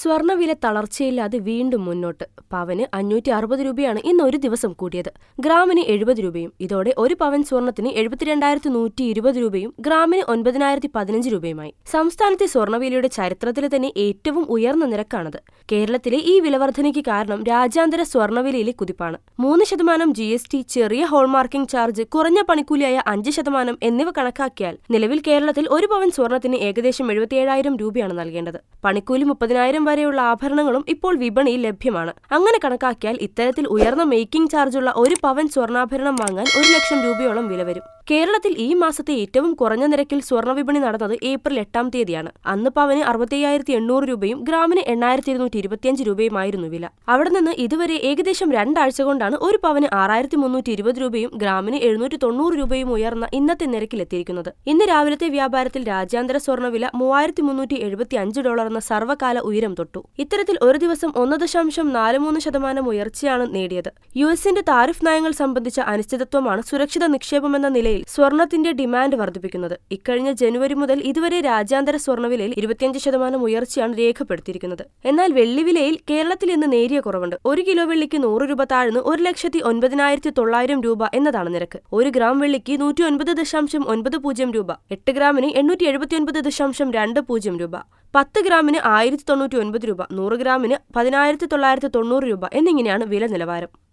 സ്വർണവില തളർച്ചയില്ലാതെ വീണ്ടും മുന്നോട്ട്. പവന് അഞ്ഞൂറ്റി അറുപത് രൂപയാണ് ഇന്ന് ഒരു ദിവസം കൂടിയത്. ഗ്രാമിന് എഴുപത് രൂപയും ഇതോടെ ഒരു പവൻ സ്വർണത്തിന് എഴുപത്തിരണ്ടായിരത്തി നൂറ്റി ഇരുപത് രൂപയും ഗ്രാമിന് ഒൻപതിനായിരത്തി പതിനഞ്ച് രൂപയുമായി. സംസ്ഥാനത്തെ സ്വർണവിലയുടെ ചരിത്രത്തിലെ തന്നെ ഏറ്റവും ഉയർന്ന നിരക്കാണത്. കേരളത്തിലെ ഈ വിലവർധനയ്ക്ക് കാരണം രാജ്യാന്തര സ്വർണവിലയിലെ കുതിപ്പാണ്. മൂന്ന് ശതമാനം ജി എസ് ടി ചെറിയ ഹോൾമാർക്കിംഗ് ചാർജ് കുറഞ്ഞ പണിക്കൂലിയായ അഞ്ച് ശതമാനം എന്നിവ കണക്കാക്കിയാൽ നിലവിൽ കേരളത്തിൽ ഒരു പവൻ സ്വർണത്തിന് ഏകദേശം എഴുപത്തിയേഴായിരം രൂപയാണ് നൽകേണ്ടത്. പണിക്കൂലി മുപ്പതിനായിരം വരെയുള്ള ആഭരണങ്ങളും ഇപ്പോൾ വിപണിയിൽ ലഭ്യമാണ്. അങ്ങനെ കണക്കാക്കിയാൽ ഇത്തരത്തിൽ ഉയർന്ന മേക്കിംഗ് ചാർജുള്ള ഒരു പവൻ സ്വർണാഭരണം വാങ്ങാൻ ഒരു ലക്ഷം രൂപയോളം വില വരും. കേരളത്തിൽ ഈ മാസത്തെ ഏറ്റവും കുറഞ്ഞ നിരക്കിൽ സ്വർണ വിപണി നടന്നത് ഏപ്രിൽ എട്ടാം തീയതിയാണ്. അന്ന് പവന് അറുപത്തിയ്യായിരത്തി എണ്ണൂറ് രൂപയും ഗ്രാമിന് എണ്ണായിരത്തി ഇരുന്നൂറ്റി ഇരുപത്തിയഞ്ച് രൂപയുമായിരുന്നു വില. അവിടെ നിന്ന് ഇതുവരെ ഏകദേശം രണ്ടാഴ്ച കൊണ്ടാണ് ഒരു പവന് ആറായിരത്തി മുന്നൂറ്റി ഇരുപത് രൂപയും ഗ്രാമിന് എഴുന്നൂറ്റി തൊണ്ണൂറ് രൂപയും ഉയർന്ന ഇന്നത്തെ നിരക്കിലെത്തിയിരിക്കുന്നത്. ഇന്ന് രാവിലത്തെ വ്യാപാരത്തിൽ രാജ്യാന്തര സ്വർണവില മൂവായിരത്തി മുന്നൂറ്റി എഴുപത്തി അഞ്ച് ഡോളർ എന്ന സർവകാല ഉയരം തൊട്ടു. ഇത്തരത്തിൽ ഒരു ദിവസം ഒന്ന് ദശാംശം നാല് മൂന്ന് ശതമാനം ഉയർച്ചയാണ് നേടിയത്. യു എസിന്റെ താരിഫ് നയങ്ങൾ സംബന്ധിച്ച അനിശ്ചിതത്വമാണ് സുരക്ഷിത നിക്ഷേപമെന്ന നിലയിൽ സ്വർണത്തിന്റെ ഡിമാൻഡ് വർദ്ധിപ്പിക്കുന്നത്. ഇക്കഴിഞ്ഞ ജനുവരി മുതൽ ഇതുവരെ രാജ്യാന്തര സ്വർണവിലയിൽ ഇരുപത്തിയഞ്ച് ശതമാനം ഉയർച്ചയാണ് രേഖപ്പെടുത്തിയിരിക്കുന്നത്. എന്നാൽ വെള്ളിവിലയിൽ കേരളത്തിൽ ഇന്ന് നേരിയ കുറവുണ്ട്. ഒരു കിലോ വെള്ളിക്ക് നൂറ് രൂപ താഴ്ന്ന് ഒരു ലക്ഷത്തി ഒൻപതിനായിരത്തി തൊള്ളായിരം രൂപ എന്നതാണ് നിരക്ക്. ഒരു ഗ്രാം വെള്ളിക്ക് നൂറ്റി ഒൻപത് ദശാംശം ഒൻപത് പൂജ്യം രൂപ. എട്ട് ഗ്രാമിന് എണ്ണൂറ്റി എഴുപത്തിയൊൻപത് ദശാംശം രണ്ട് പൂജ്യം രൂപ. പത്ത് ഗ്രാമിന് ആയിരത്തി തൊണ്ണൂറ്റി ഒൻപത് രൂപ. നൂറ് ഗ്രാമിന് പതിനായിരത്തി തൊള്ളായിരത്തി തൊണ്ണൂറ് രൂപ എന്നിങ്ങനെയാണ് വില നിലവാരം